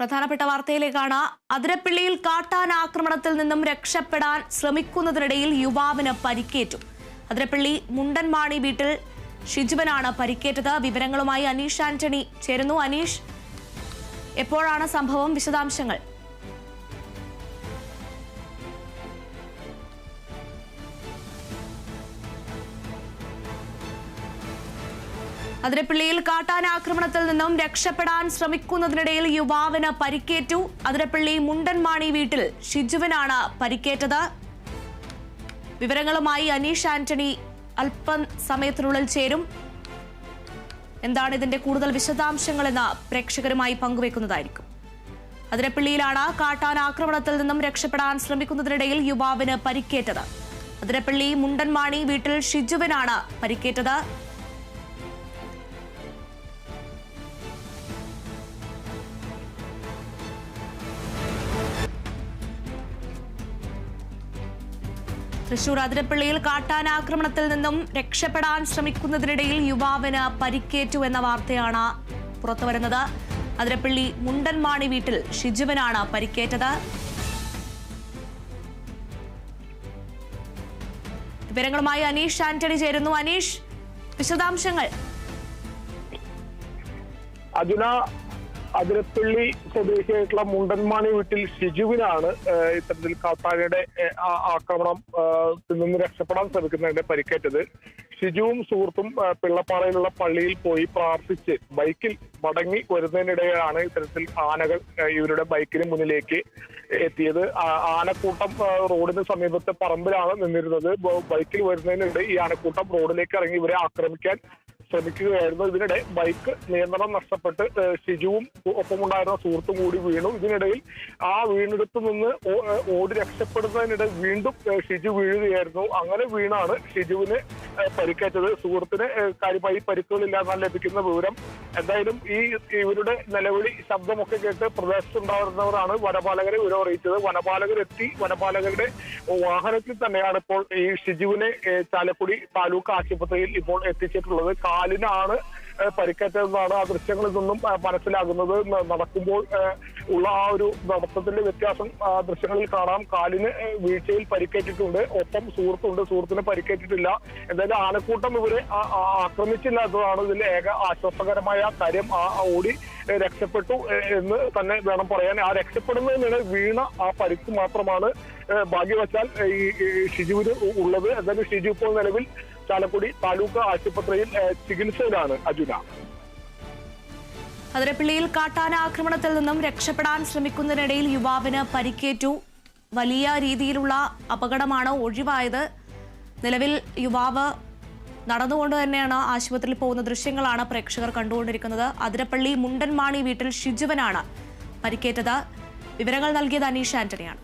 പ്രധാനപ്പെട്ട വാർത്തയിലേക്കാണ്. അതിരപ്പിള്ളിയിൽ കാട്ടാൻ ആക്രമണത്തിൽ നിന്നും രക്ഷപ്പെടാൻ ശ്രമിക്കുന്നതിനിടയിൽ യുവാവിന് പരിക്കേറ്റു. അതിരപ്പിള്ളി മുണ്ടൻമാണി വീട്ടിൽ ഷിജുവനാണ് പരിക്കേറ്റത്. വിവരങ്ങളുമായി അനീഷ് ആന്റണി ചേരുന്നു. അനീഷ് എപ്പോഴാണ് സംഭവം? വിശദാംശങ്ങൾ. അതിരപ്പിള്ളിയിൽ കാട്ടാന ആക്രമണത്തിൽ നിന്നും രക്ഷപ്പെടാൻ ശ്രമിക്കുന്നതിനിടയിൽ യുവാവിന് പരിക്കേറ്റു. അതിരപ്പിള്ളി മുണ്ടൻമാണി വീട്ടിൽ ഷിജുവിനാണ് പരിക്കേറ്റത്. വിവരങ്ങളുമായി അനീഷ് ആന്റണി അല്പം സമയത്തിനുള്ളിൽ ചേരും. എന്താണ് ഇതിന്റെ കൂടുതൽ വിശദാംശങ്ങൾ എന്ന് പ്രേക്ഷകരുമായി പങ്കുവെക്കുന്നതായിരിക്കും. അതിരപ്പള്ളിയിലാണ് കാട്ടാൻ ആക്രമണത്തിൽ നിന്നും രക്ഷപ്പെടാൻ ശ്രമിക്കുന്നതിനിടയിൽ യുവാവിന് പരിക്കേറ്റത്. അതിരപ്പള്ളി മുണ്ടൻമാണി വീട്ടിൽ ഷിജുവിനാണ് പരിക്കേറ്റത്. തൃശൂർ അതിരപ്പള്ളിയിൽ കാട്ടാൻ ആക്രമണത്തിൽ നിന്നും രക്ഷപ്പെടാൻ ശ്രമിക്കുന്നതിനിടയിൽ യുവാവിന് പരിക്കേറ്റു എന്ന വാർത്തയാണ് പുറത്തുവരുന്നത്. അതിരപ്പള്ളി മുണ്ടൻമാണി വീട്ടിൽ ഷിജുവിനാണ് പരിക്കേറ്റത്. വിവരങ്ങളുമായി അനീഷ് ആന്റണി ചേരുന്നു. അനീഷ് വിശദാംശങ്ങൾ. അതിന അതിരപ്പള്ളി സ്വദേശിയായിട്ടുള്ള മുണ്ടൻമാണി വീട്ടിൽ ഷിജുവിനാണ് ഇത്തരത്തിൽ കാട്ടാനയുടെ ഏഹ്, ആക്രമണം നിന്ന് രക്ഷപ്പെടാൻ ശ്രമിക്കുന്നതിന്റെ പരിക്കേറ്റത്. ഷിജുവും സുഹൃത്തും പിള്ളപ്പാറയിലുള്ള പള്ളിയിൽ പോയി പ്രാർത്ഥിച്ച് ബൈക്കിൽ മടങ്ങി വരുന്നതിനിടെയാണ് ഇത്തരത്തിൽ ആനകൾ ഇവരുടെ ബൈക്കിന് മുന്നിലേക്ക് എത്തിയത്. ആനക്കൂട്ടം റോഡിന് സമീപത്തെ പറമ്പിലാണ് നിന്നിരുന്നത്. ബൈക്കിൽ വരുന്നതിനിടെ ഈ ആനക്കൂട്ടം റോഡിലേക്ക് ഇറങ്ങി ഇവരെ ആക്രമിക്കാൻ ശ്രമിക്കുകയായിരുന്നു. ഇതിനിടെ ബൈക്ക് നിയന്ത്രണം നഷ്ടപ്പെട്ട് ഷിജുവും ഒപ്പമുണ്ടായിരുന്ന സുഹൃത്തും കൂടി വീണു. ഇതിനിടയിൽ ആ വീണിടത്ത് നിന്ന് ഓടി രക്ഷപ്പെടുന്നതിനിടെ വീണ്ടും ഷിജു വീഴുകയായിരുന്നു. അങ്ങനെ വീണാണ് ഷിജുവിന് പരിക്കേറ്റത് സുഹൃത്തിന് കാര്യമായി പരിക്കുകളില്ലാന്നാണ് ലഭിക്കുന്ന വിവരം. എന്തായാലും ഈ ഇവരുടെ നിലവിളി ശബ്ദമൊക്കെ കേട്ട് പ്രദേശത്തുണ്ടായിരുന്നവരാണ് വനപാലകരെ വിവരം അറിയിച്ചത്. വനപാലകരെത്തി വനപാലകരുടെ വാഹനത്തിൽ തന്നെയാണ് ഇപ്പോൾ ഈ ഷിജുവിനെ ചാലക്കുടി താലൂക്ക് ആശുപത്രിയിൽ ഇപ്പോൾ എത്തിച്ചിട്ടുള്ളത്. കാലിനാണ് പരിക്കേറ്റതെന്നാണ് ആ ദൃശ്യങ്ങളിൽ നിന്നും മനസ്സിലാകുന്നത്. നടക്കുമ്പോൾ ഉള്ള ആ ഒരു നടത്തത്തിന്റെ വ്യത്യാസം ദൃശ്യങ്ങളിൽ കാണാം. കാലിന് വീഴ്ചയിൽ പരിക്കേറ്റിട്ടുണ്ട്. ഒപ്പം സുഹൃത്തുണ്ട്. സുഹൃത്തിന് പരിക്കേറ്റിട്ടില്ല. എന്തായാലും ആനക്കൂട്ടം ഇവരെ ആക്രമിച്ചില്ല എന്നതാണ് ഇതിന്റെ ഏക ആശ്വാസകരമായ കാര്യം. ആ ഓടി രക്ഷപ്പെട്ടു എന്ന് തന്നെ വേണം പറയാൻ. ആ രക്ഷപ്പെടുന്നതിനിടെ വീണ ആ പരിക്ക് മാത്രമാണ് ഭാഗ്യവശാൽ ഈ ഷിജുവിന് ഉള്ളത്. എന്തായാലും ഷിജു ഇപ്പോൾ നിലവിൽ ചാലക്കുടി താലൂക്ക് ആശുപത്രിയിൽ ചികിത്സയിലാണ് അജുന. അതിരപ്പള്ളിയിൽ കാട്ടാന ആക്രമണത്തിൽ നിന്നും രക്ഷപ്പെടാൻ ശ്രമിക്കുന്നതിനിടയിൽ യുവാവിന് പരിക്കേറ്റു. വലിയ രീതിയിലുള്ള അപകടമാണ് ഒഴിവായത്. നിലവിൽ യുവാവ് നടന്നുകൊണ്ട് തന്നെയാണ് ആശുപത്രിയിൽ പോകുന്ന ദൃശ്യങ്ങളാണ് പ്രേക്ഷകർ കണ്ടുകൊണ്ടിരിക്കുന്നത്. അതിരപ്പള്ളി മുണ്ടൻമാണി വീട്ടിൽ ഷിജുവനാണ് പരിക്കേറ്റത്. വിവരങ്ങൾ നൽകിയത് അനീഷ് ആന്റണിയാണ്.